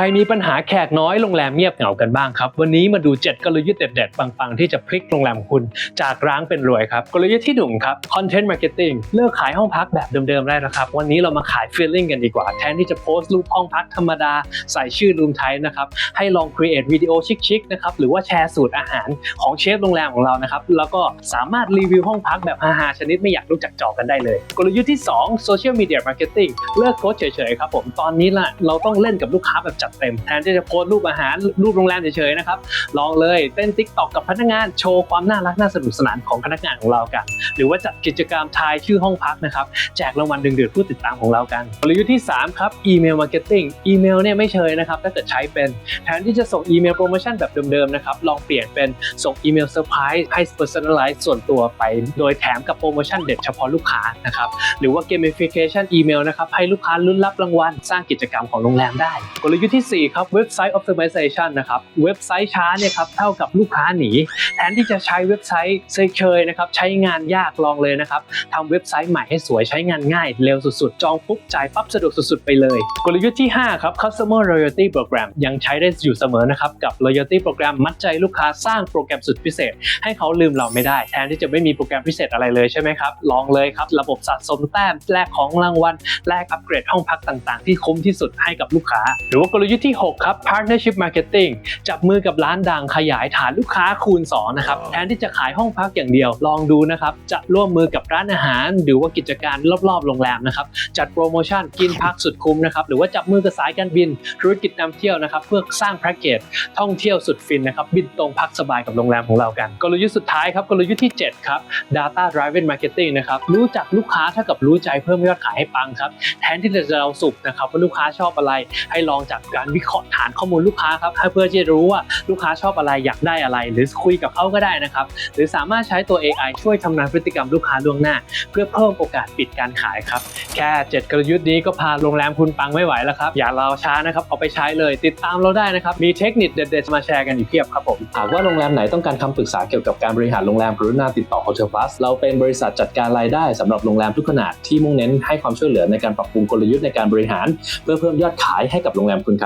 รมีปัญหาแขกน้อยโรงแรมเงียบเหงากันบ้างครับ วันนี้มาดู 7 กลยุทธ์เด็ดๆ ปังๆ ที่จะพลิกโรงแรมคุณ จากร้างเป็นรวยครับ กลยุทธ์ที่หนึ่งครับ Content Marketing เลิกขายห้องพักแบบเดิมๆ ได้แล้วครับ วันนี้เรามาขาย Feeling กันดีกว่า แทนที่จะโพสต์รูปห้องพักธรรมดา ใส่ชื่อรูมไทป์นะครับ ให้ลอง create วิดีโอชิคๆนะครับหรือว่าแชร์สูตรอาหารของเชฟโรงแรมของเรานะครับแล้วก็สามารถรีวิวห้องพักแบบฮาๆชนิดไม่อยากรู้จักจอกันได้เลย กลยุทธ์ที่2 Social Media Marketing เลิกโพสต์เฉยๆครับผมตอนนี้ล่ะเราต้องเล่นกับลูกค้าแบบจัดเต็มแทนที่จะโพสต์รูปอาหารรูปโรงแรมเฉยๆนะครับลองเลยเต้น TikTok กับพนักงานโชว์ความน่ารักน่าสนุกสนานของพนักงานของเรากัน หรือว่าจัดกิจกรรมทายชื่อห้องพักนะครับแจกรางวัลดึงดูดผู้ติดตามของเรากันกลยุทธ์ที่ 3 ครับอีเมลมาร์เก็ตติ้งอีเมลเนี่ยไม่เชยนะครับถ้าเกิดใช้เป็นแทนที่จะส่งอีเมลโปรโมชั่นแบบเดิมๆนะครับลองเปลี่ยนเป็นส่งอีเมลเซอร์ไพรส์ให้ personalize ส่วนตัวไป โดยแถมกับโปรโมชั่นเด็ดเฉพาะลูกค้านะครับหรือว่า gamification อีเมลนะครับให้ลูกค้าลุ้นรับรางวัลสร้างกิจกรรมของโรงแรมได้ กลยุทธ์ที่ที่ 4 ครับเว็บไซต์ optimization นะครับเว็บไซต์ช้าเนี่ยครับเท่ากับลูกค้าหนี แทนที่จะใช้เว็บไซต์เฉยๆนะครับใช้งานยากลองเลยนะครับทำเว็บไซต์ใหม่ให้สวยใช้งานง่าย เร็วสุดๆ จองปุ๊บจ่ายปั๊บสะดวกสุดๆ ไปเลย กลยุทธ์ที่ 5 ครับ customer loyalty program ยังใช้ได้อยู่เสมอนะครับกับ loyalty program มัดใจลูกค้าสร้างโปรแกรมสุดพิเศษ ให้เขาลืมเราไม่ได้ แทนที่จะไม่มีโปรแกรมพิเศษอะไรเลยใช่ไหมครับลองเลยครับระบบสะสมแต้มแลกของรางวัลแลกอัปเกรดห้องพักต่างๆ ที่คุ้มที่สุดให้กับลูกค้า หรือว่ากลยุทธ์ที่ 6 ครับ partnership marketing จับมือกับร้านดังขยายฐานลูกค้าคูณ2นะครับแทนที่จะขายห้องพักอย่างเดียว ลองดูนะครับ จะร่วมมือกับร้านอาหาร หรือว่ากิจการรอบๆโรงแรมนะครับ จัดโปรโมชั่นกินพักสุดคุ้มนะครับ หรือว่าจับมือกับสายการบิน ธุรกิจนำเที่ยวนะครับ เพื่อสร้างแพ็กเกจท่องเที่ยวสุดฟินนะครับ บินตรงพักสบายกับโรงแรมของเรากัน กลยุทธ์สุดท้ายครับ กลยุทธ์ที่ 7 ครับ data driven marketing นะครับ รู้จักลูกค้าเท่ากับรู้ใจเพิ่มยอดขายให้ปังครับ แทนที่จะเราสุกนะครับว่าลูกค้าชอบอะไร ให้ลองจากการวิเคราะห์ฐานข้อมูลลูกค้าครับเพื่อที่จะรู้ว่าลูกค้าชอบอะไรอยากได้อะไร หรือคุยกับเขาก็ได้นะครับ หรือสามารถใช้ตัว AI ช่วยทำนายพฤติกรรมลูกค้าล่วงหน้า เพื่อเพิ่มโอกาสปิดการขายครับ แค่ 7 กลยุทธ์นี้ก็พาโรงแรมคุณปังไม่ไหวแล้วครับ อย่ารอช้านะครับเอาไปใช้เลยติดตามเราได้นะครับ มีเทคนิคเด็ดๆมาแชร์กันอีกเพียบครับผมหากว่าโรงแรมไหนต้องการคำปรึกษาเกี่ยวกับการบริหารโรงแรมกรุณาติดต่อ Hotel Plus เราเป็นบริษัทจัดการรายได้สำหรับโรงแรมทุกขนาดที่มุ่งเน้นให้ความช่วยเหลือในการปรับปรุงกลยุทธ์ในการบริหาร เพื่อเพิ่มยอดขายให้กับโรงแรมคุณ